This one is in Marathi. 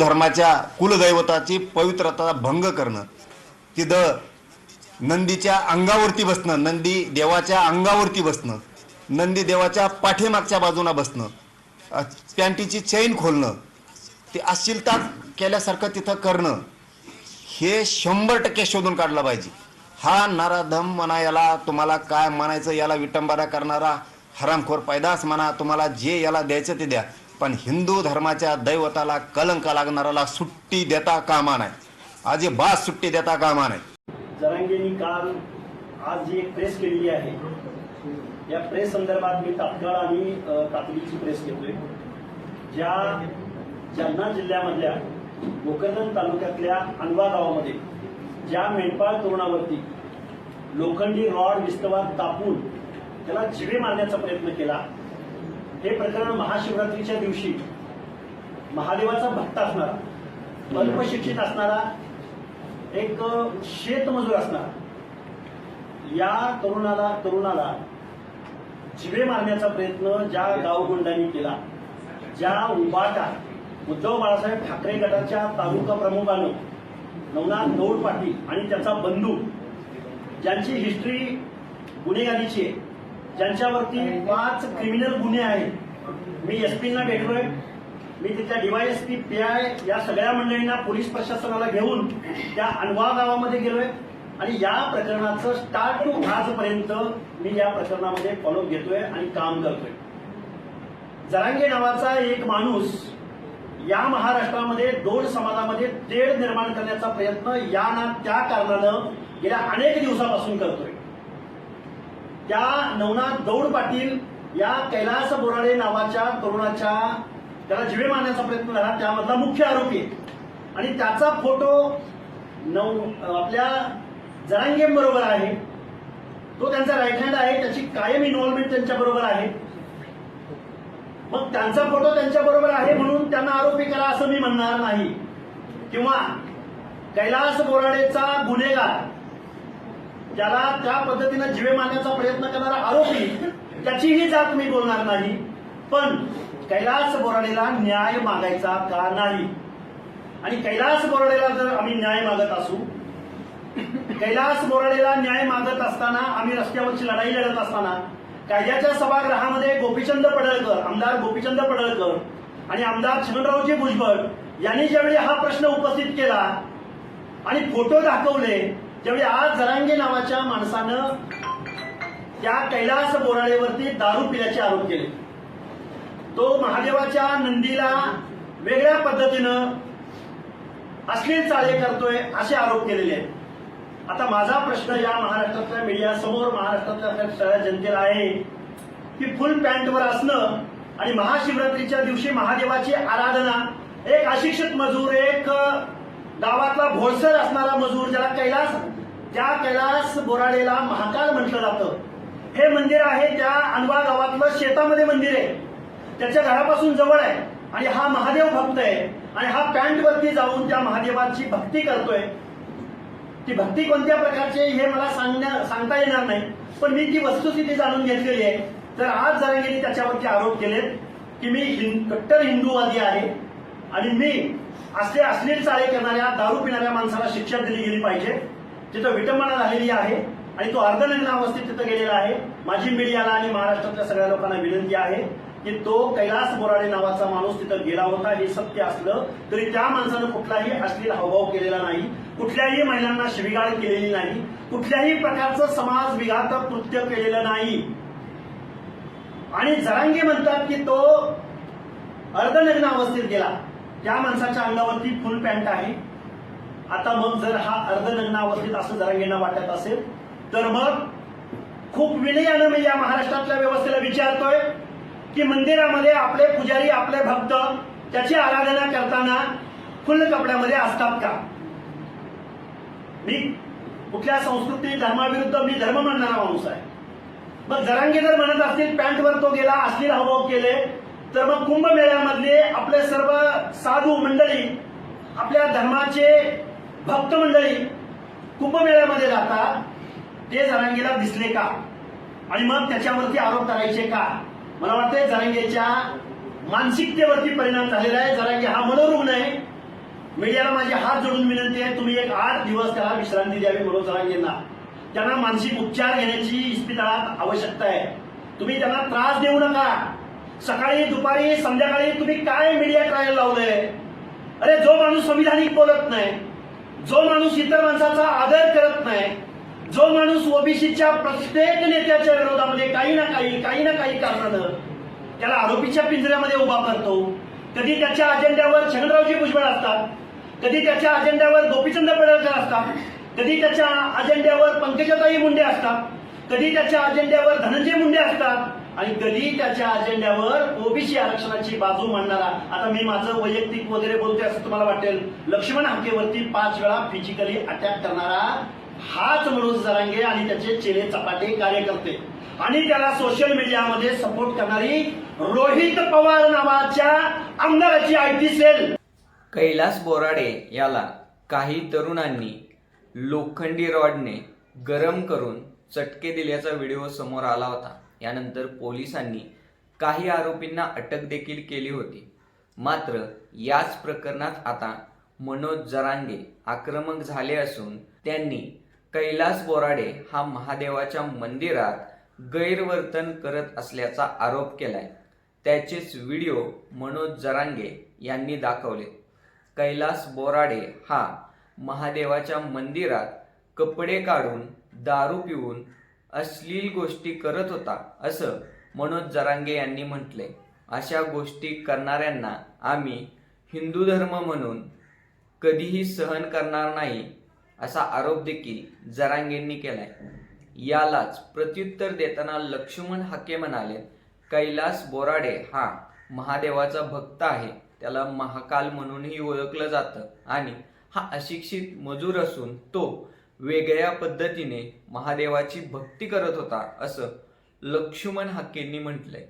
धर्माच्या कुलदैवताची पवित्रता भंग करणं तिथं नंदीच्या अंगावरती बसणं नंदी देवाच्या अंगावरती बसणं नंदी देवाच्या पाठीमागच्या बाजूला बसणं पॅन्टीची चैन खोलणं ते अश्लीलता केल्यासारखं तिथं करणं हे शंभर टक्के शोधून काढलं पाहिजे. हा नराधम म्हणा याला तुम्हाला काय म्हणायचं याला विटंबना करणारा हरामखोर पैदास म्हणा तुम्हाला जे याला द्यायचं ते द्या. पण हिंदू धर्माच्या दैवताला कलंक लागणाऱ्याला सुट्टी देता कामा नाही अजिबात सुट्टी देता कामा नाही जरांगेंनी काल आज जी एक प्रेस केलेली आहे या प्रेस संदर्भात मी तात्काळ आणि तातडीची प्रेस घेतोय. ज्या जालना जिल्ह्यामधल्या गोकर्धन तालुक्यातल्या अनवा गावामध्ये ज्या मेंढपाळ तरुणावरती लोखंडी रॉड विस्तवात तापून त्याला जिवे मारण्याचा प्रयत्न केला हे प्रकरण महाशिवरात्रीच्या दिवशी महादेवाचा भक्त असणारा अल्पशिक्षित असणारा एक शेतमजूर असणार या तरुणाला तरुणाला जिवे मारण्याचा प्रयत्न ज्या गावगुंडांनी केला ज्या उबाटा उद्धव बाळासाहेब ठाकरे गटाच्या तालुका प्रमुखानं नवनाथ गौड पाटील आणि त्याचा बंधू ज्यांची हिस्ट्री गुन्हेगारीची आहे ज्यांच्यावरती पाच क्रिमिनल गुन्हे आहेत. मी एसपींना भेटलोय. मी तिथल्या डीवायएसपी पी आय या सगळ्या मंडळींना पोलीस प्रशासनाला घेऊन त्या अनवा गावामध्ये गेलोय. आणि या प्रकरणाचं स्टार्ट टू आजपर्यंत मी या प्रकरणामध्ये फॉलो घेतोय आणि काम करतोय. जरांगे नावाचा एक माणूस या महाराष्ट्रामध्ये दोन समाजामध्ये तेढ निर्माण करण्याचा प्रयत्न या ना त्या कारणानं गेल्या अनेक दिवसापासून करतोय. त्या नवनाथ गौड पाटील या कैलास बोराडे नावाच्या तरुणाच्या त्याला जिवे मारण्याचा प्रयत्न झाला. त्यामधला मुख्य आरोपी आहे. आणि त्याचा फोटो नव आपल्या जरांगे बरोबर आहे. तो त्यांचा राईट हँड आहे. त्याची कायम इन्व्हॉल्वमेंट त्यांच्या बरोबर आहे. मग त्यांचा फोटो त्यांच्या बरोबर आहे म्हणून त्यांना आरोपी करा असं मी म्हणणार नाही. किंवा कैलास बोराडेचा गुन्हेगार ज्याला त्या पद्धतीनं जिवे मारण्याचा प्रयत्न करणारा आरोपी त्याचीही जात मी बोलणार नाही. पण कैलास बोराडेला न्याय मागायचा का नाही? आणि कैलास बोराडेला जर आम्ही न्याय मागत असू कैलास बोराडेला न्याय मागत असताना आम्ही रस्त्यावरची लढाई लढत असताना कायद्याच्या सभागृहामध्ये गोपीचंद पडळकर आमदार गोपीचंद पडळकर आणि आमदार छगनरावजी भुजबळ यांनी ज्यावेळी हा प्रश्न उपस्थित केला आणि फोटो दाखवले ज्यावेळी आज जरांगे नावाच्या माणसानं त्या कैलास बोराडेवरती दारू पिल्याचे आरोप केले. तो महादेवाच्या नंदीला वेगळ्या पद्धतीनं अश्लील चाळे करतोय असे आरोप केलेले आहेत. आता माझा प्रश्न या महाराष्ट्रातल्या मीडिया समोर महाराष्ट्रातल्या सगळ्या जनतेला आहे की फुल पॅन्टवर असणं आणि महाशिवरात्रीच्या दिवशी महादेवाची आराधना एक अशिक्षित मजूर एक गावातला भोळसर असणारा मजूर ज्याला कैलास त्या कैलास बोराडेला महाकाल म्हटलं जातं. हे मंदिर आहे त्या अनवा गावातलं शेतामध्ये मंदिर आहे. त्याच्या घरापासून जवळ आहे आणि हा महादेव भक्त आहे. आणि हा पॅन्ट वरती जाऊन त्या महादेवाची भक्ती करतोय. ती भक्ती कोणत्या प्रकारची आहे हे मला सांगण्या सांगता येणार नाही. पण मी ती वस्तुस्थिती जाणून घेतलेली आहे. तर आज जरांगेने त्याच्यावरती आरोप केलेत की मी कट्टर हिंदूवादी आहे. आणि मी असले अश्लील चाळे करणाऱ्या दारू पिणाऱ्या माणसाला शिक्षा दिली गेली पाहिजे. तिथं विटंबना झालेली आहे आणि तो अर्धनग्न अवस्थेत तिथं गेलेला आहे. माझी मीडियाला आणि महाराष्ट्रातल्या सगळ्या लोकांना विनंती आहे की तो कैलास बोराडे नावाचा माणूस तिथं गेला होता. हे सत्य असलं तरी त्या माणसानं कुठलाही अश्लील हावभाव केलेला नाही. कुठल्याही महिलांना शिविगाळ केलेली नाही. कुठल्याही प्रकारचं समाज विघातक कृत्य केलेलं नाही. आणि जरांगे म्हणतात की तो अर्धनग्न अवस्थेत गेला. त्या माणसाच्या अंगावरती फुल पॅन्ट आहे. आता मग जर हा अर्धनग्नावस्थेत असं जरांगींना वाटत असेल तर मग खूप विनयानं मी या महाराष्ट्रातल्या व्यवस्थेला विचारतोय की मंदिरामध्ये आपले पुजारी आपले भक्त त्याची आराधना करताना फुल कपड्यामध्ये असतात का? मी कुठल्या संस्कृती धर्माविरुद्ध मी धर्म मानणारा माणूस आहे. मग जरांगे जर म्हणत असतील पॅन्टवर तो गेला अश्लील हावभाव केले तर मग कुंभमेळ्यामधले आपले सर्व साधू मंडळी आपल्या धर्माचे भक्त मंडळी कुंभमेळ्यामध्ये जातात ते जरांगीला दिसले का? आणि मग त्याच्यावरती आरोप करायचे का? मला वाटतंय जरांगेच्या मानसिकतेवरती परिणाम झालेला आहे. जरांगे हा मनोरुग्ण आहे. मीडियाला माझे हात जोडून विनंती आहे तुम्ही एक आठ दिवस त्याला विश्रांती द्यावी म्हणून जरांगेंना. त्यांना मानसिक उपचार घेण्याची इस्पितळात आवश्यकता आहे. तुम्ही त्यांना त्रास देऊ नका. सकाळी दुपारी संध्याकाळी तुम्ही काय मीडिया ट्रायल लावलंय? अरे जो माणूस संविधानिक बोलत नाही जो माणूस इतर माणसाचा आदर करत नाही जो माणूस ओबीसीच्या प्रत्येक नेत्याच्या विरोधामध्ये काही ना काही काही ना काही कारणानं त्याला आरोपीच्या पिंजऱ्यामध्ये उभा करतो कधी त्याच्या अजेंड्यावर छगनरावजी भुजबळ असतात कधी त्याच्या अजेंड्यावर गोपीचंद पडळकर असतात कधी त्याच्या अजेंड्यावर पंकजाताई मुंडे असतात कधी त्याच्या अजेंड्यावर धनंजय मुंडे असतात आणि कधी त्याच्या अजेंड्यावर ओबीसी आरक्षणाची बाजू मांडणारा आता मी माझं वैयक्तिक वगैरे बोलतोय असं तुम्हाला वाटेल लक्ष्मण हाकेवरती पाच वेळा फिजिकली अटॅक करणारा हाच मनोज जरांगे आणि त्याचे चेले चपाटे कार्यकर्ते. आणि त्याला सोशल मीडियामध्ये सपोर्ट करणारी रोहित पवार नावाच्या आमदाराची आयटी सेल कैलास बोराडे याला काही तरुणांनी लोखंडी रॉडने गरम करून चटके दिल्याचा व्हिडिओ समोर आला होता. यानंतर पोलिसांनी काही आरोपींना अटक देखील केली होती. मात्र याच प्रकरणात आता मनोज जरांगे आक्रमक झाले असून त्यांनी कैलास बोराडे हा महादेवाच्या मंदिरात गैरवर्तन करत असल्याचा आरोप केलाय. त्याचेच व्हिडिओ मनोज जरांगे यांनी दाखवले. कैलास बोराडे हा महादेवाच्या मंदिरात कपडे काढून दारू पिऊन अश्लील गोष्टी करत होता असं मनोज जरांगे यांनी म्हटले. अशा गोष्टी करणाऱ्यांना आम्ही हिंदू धर्म म्हणून कधीही सहन करणार नाही असा आरोप देखील जरांगेंनी केलाय. यालाच प्रत्युत्तर देताना लक्ष्मण हाके म्हणाले कैलास बोराडे हा महादेवाचा भक्त आहे त्याला महाकाल म्हणूनही ओळखलं जातं आणि हा अशिक्षित मजूर असून तो वेगळ्या पद्धतीने महादेवाची भक्ती करत होता असं लक्ष्मण हाकेंनी म्हटलंय.